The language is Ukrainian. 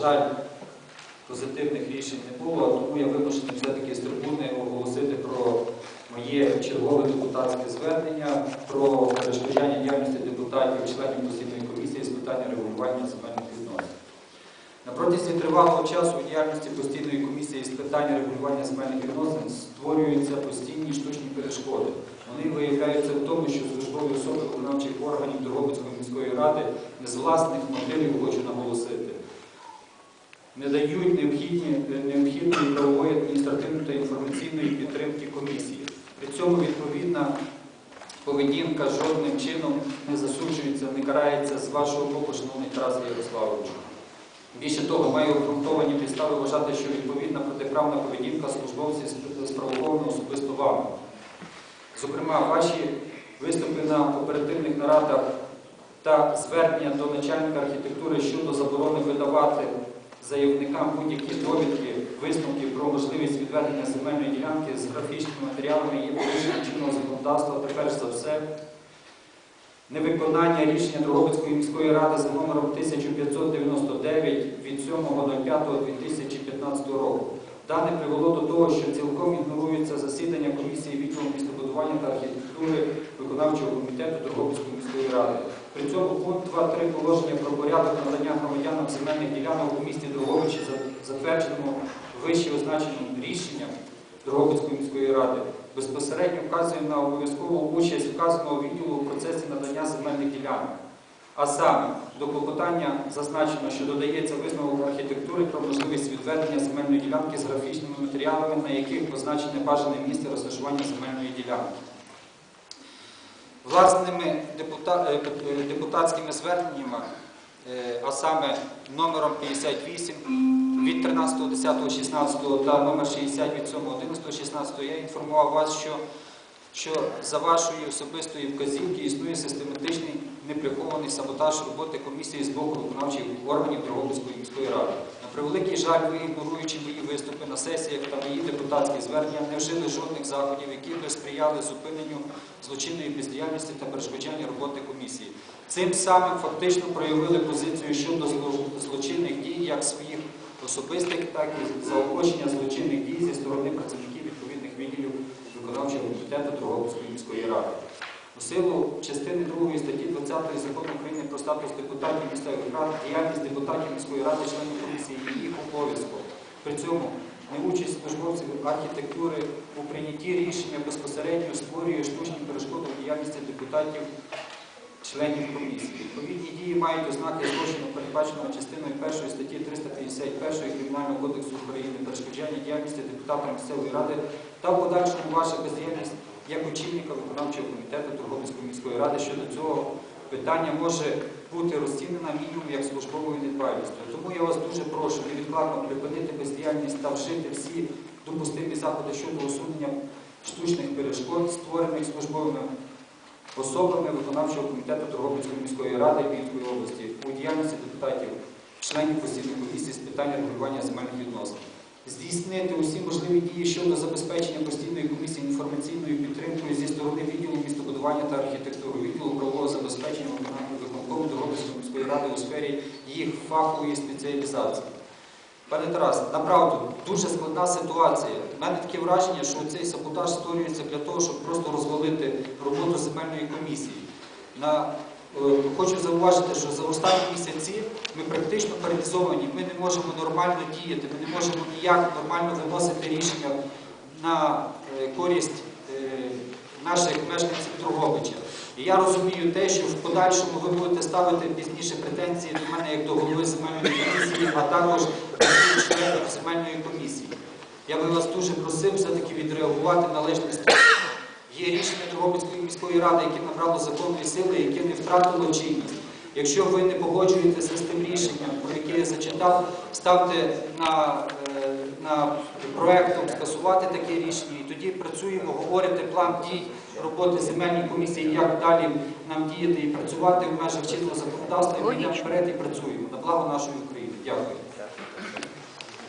жаль, позитивних рішень не було, тому я вимушений все-таки з трибуни оголосити про моє чергове депутатське звернення про перешкоджання діяльності депутатів, членів постійної комісії з питання регулювання земельних відносин. На протязі тривалого часу у діяльності постійної комісії з питань регулювання земельних відносин створюються постійні штучні перешкоди. Вони виявляються в тому, що службові особи виконавчих органів Дрогобицької міської ради не з власних мотивів хочу наголосити. Не дають необхідні, необхідної правової, адміністративної та інформаційної підтримки комісії. При цьому відповідна поведінка жодним чином не засуджується, не карається з вашого боку, шановний Тарас Ярославович. Більше того, маю обґрунтовані підстави вважати, що відповідна протиправна поведінка службовців спровокована особисто вами. Зокрема, ваші виступи на оперативних нарадах та звернення до начальника архітектури щодо заборони видавати заявникам будь-які довідки, висновки про можливість відведення земельної ділянки з графічними матеріалами є порушенням чинного законодавства, перш за все, невиконання рішення Дрогобицької міської ради за номером 1599 від 7.05.2015 року. Дане привело до того, що цілком ігнорується засідання комісії відділу містобудування та архітектури виконавчого комітету Дрогобицької міської ради. При цьому пункт 2.3 положення про порядок надання громадянам земельних ділянок у місті Дрогобичі, за- затвердженому вище означеним рішенням Дрогобицької міської ради, безпосередньо вказує на обов'язкову участь вказаного відділу у процесі надання земельних ділянок. А саме до клопотання зазначено, що додається висновок архітектури про можливість відведення земельної ділянки з графічними матеріалами, на яких позначене бажане місце розташування земельної ділянки. Власними е, е, депутатськими зверненнями, е, а саме номером 58 від 13.10.16 та номер 60 від 7.11.16, я інформував вас, що що за вашої особистої вказівки існує систематичний неприхований саботаж роботи комісії з боку виконавчих органів Дрогобицької превеликий жаль, ви, ігноруючи мої виступи на сесіях та мої депутатські звернення, не вжили жодних заходів, які би сприяли зупиненню злочинної бездіяльності та перешкоджання роботи комісії. Цим самим фактично проявили позицію щодо злочинних дій як своїх особистих, так і заохочення злочинних дій зі сторони працівників відповідних відділів виконавчого комітету Дрогобицької міської ради. У силу частини 2 статті 20 закону України про статус депутатів місцевих рад, діяльність депутатів міської ради, членів комісії і їх обов'язком. При цьому неучасть службовців архітектури у прийнятті рішення безпосередньо створює штучні перешкоди в діяльності депутатів членів комісії. Відповідні дії мають ознаки злочину, передбаченого частиною 1 статті 351 Кримінального кодексу України перешкоджання діяльності депутата місцевої ради та в подальшому ваша бездіяльність як очільника виконавчого комітету Торговської міської ради щодо цього питання може бути розцінена мінімум як службовою недбалістю. Тому я вас дуже прошу невідкладно припинити бездіяльність та вжити всі допустимі заходи щодо усунення штучних перешкод, створених службовими особами виконавчого комітету Торговицької міської ради Вінської області у діяльності депутатів, членів постійної комісії з питань регулювання земельних відносин. Здійснити усі можливі дії щодо забезпечення постійної комісії інформаційною підтримкою зі сторони відділу містобудування та архітектури, відділу правового забезпечення виконання виконкому Торговицької міської ради у сфері їх фахової спеціалізації. Пане Тарас, направду дуже складна ситуація. У мене таке враження, що цей саботаж створюється для того, щоб просто розвалити роботу земельної комісії. На, е, хочу зауважити, що за останні місяці ми практично паралізовані. Ми не можемо нормально діяти, ми не можемо ніяк нормально виносити рішення на е, користь е, наших мешканців Дрогобича. І я розумію те, що в подальшому ви будете ставити пізніше претензії до мене як до голови земельної комісії, а також до членів земельної комісії. Я би вас дуже просив все-таки відреагувати належним способом. Є рішення Дрогобицької міської ради, яке набрало законної сили, яке не втратило чинність. Якщо ви не погоджуєтеся з тим рішенням, про яке я зачитав, ставте на, на проектом скасувати таке рішення і тоді працюємо, говорити план дій роботи земельної комісії, як далі нам діяти і працювати в межах чинного законодавства, і ми йдемо вперед і працюємо на благо нашої України. Дякую.